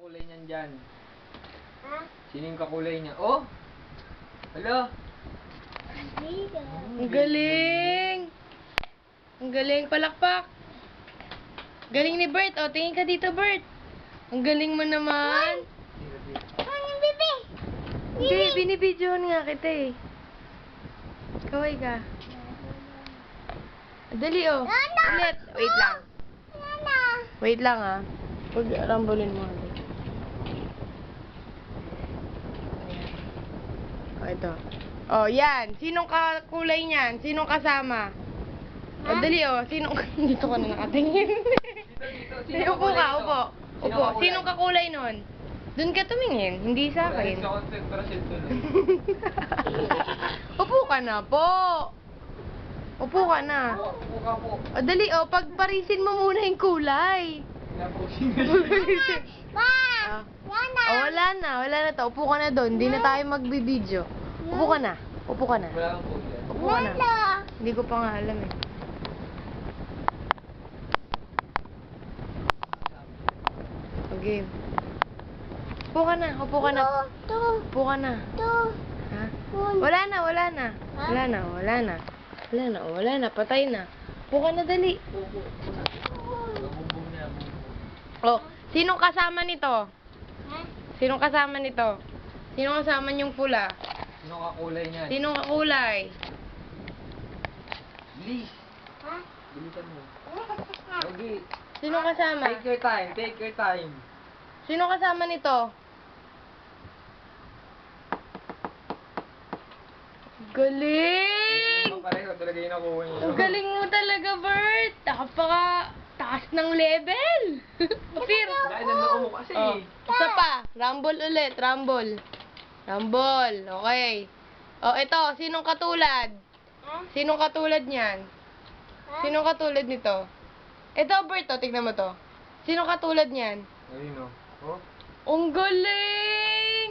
Kakulay niyan dyan? Ha? Sino yung kakulay niya? Oh! Hala! Dito. Ang galing! Ang galing, palakpak! Galing ni Bert. O, tingin ka dito, Bert. Ang galing mo naman. Ano yung bebe? Hindi, binibidyohan nga kita eh. Kaway ka. Dali oh. Ulit. Wait lang. Wait lang ah. Pag rambulin mo. ulit. Ayan. Oh, ito. Oh, yan. Sinong kakulay niyan? Sinong kasama? O, dali oh. Sinong... Dito ka na nakatingin. Dali, upo ka, upo. Upo. Sinong kakulay nun? Doon ka tumingin, hindi sa akin. Upo ka na po. Upo ka na. Upo ka po. O, dali oh. Pagparisin mo muna yung kulay. Pa! Ah. Oh, wala na, wala na to. Upo ka na doon. Hindi na tayo magbibideo. Upo ka na. Upo ka na. Wala kang po yan. Upo ka na. Hindi ko pa nga alam eh. Okay. Upo ka na, upo ka na. Upo ka na. Ha? Wala na, wala na. Wala na, wala na. Wala na, wala na. Patay na. Upo ka na, dali. Oh, sinong kasama nito? Ha? Sinong kasama nito? Sinong kasama yung pula? Sino kakulay niyan? Sinong kakulay? Please. Ha? Bilisan mo. Okay. Sinong kasama? Take your time. Take your time. Sino kasama nito? Galing! Pareho talaga yung nakuha niyo. Ang galing mo talaga, Bert! Nakapaka taas ng level! Kapir! Dahil nanoo mo kasi. Oh, isa pa. Rumble ulit. Rumble. Rumble. Okay. Oh, ito. Sinong katulad? Ha? Sinong katulad niyan? Sinong katulad nito? Ito, Bert. Oh, tignan mo to. Sinong katulad niyan? Ayun o. Oh. Ang galing!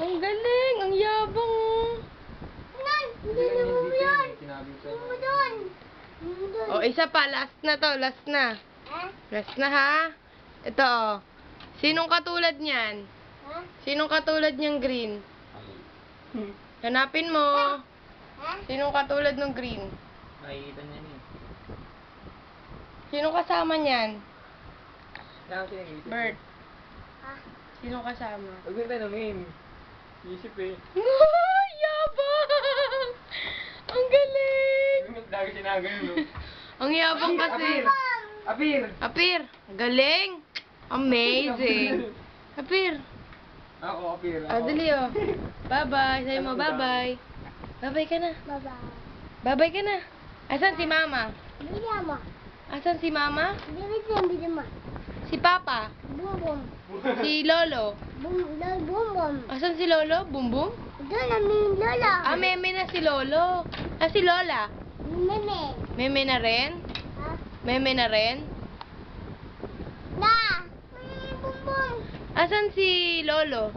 Ang galing! Ang yabang! oh. Nan! Hindi na mo yan! Hindi mo doon! Doon! Oh, isa pa. Last na to. Last na. Last na, ha? Ito, oh. Sinong katulad niyan? Sinong katulad niyang green? Hanapin mo. Sinong katulad ng green? Nakikita niya niya. Sinong kasama niyan? Ha? Sinong kasama? Huwag mo tanongin. Isip eh. Yabang! Ang galing! Lagi sinabi mo. Ang yabang kasi. Apir! Apir! Apir, galing! Amazing! Apir, Ako, apir. oh, dali oh. Bye-bye. Sabi mo, bye-bye. Bye-bye ka na. Bye-bye. Bye-bye ka na. Asan si mama? Bila mo. Asan si mama? Mo, bila mo. Si papa? Bum bum. Si lolo? Bum, bum bum. Asan si lolo? Bumbum? Doon na may lola. Ah, meme na si lolo. Ah, si lola? Meme. Meme na rin? Ha? Meme na rin? Da. May bum bum. Asan si lolo?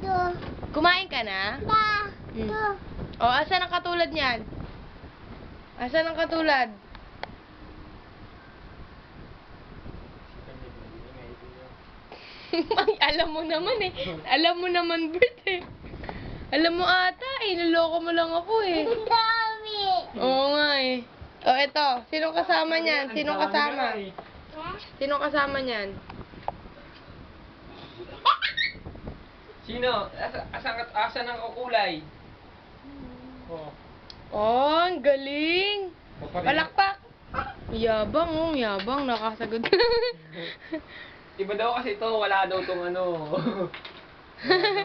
Do. Kumain ka na? Da. Mm. Do. O, asan ang katulad niyan? Asan ang katulad? Ay, alam mo naman eh. Alam mo naman, Bert eh. Alam mo ata eh. Niloko mo lang ako eh. Dami. Oo nga eh. O, eto. Sinong kasama niyan? Sinong kasama? Ha? Sinong kasama niyan? Sino? Asa, asan, asan ang kakulay? Oh. Oh, ang galing. Palakpak. Yabang, oh, yabang. Nakasagot. Iba daw kasi ito, wala daw tong ano.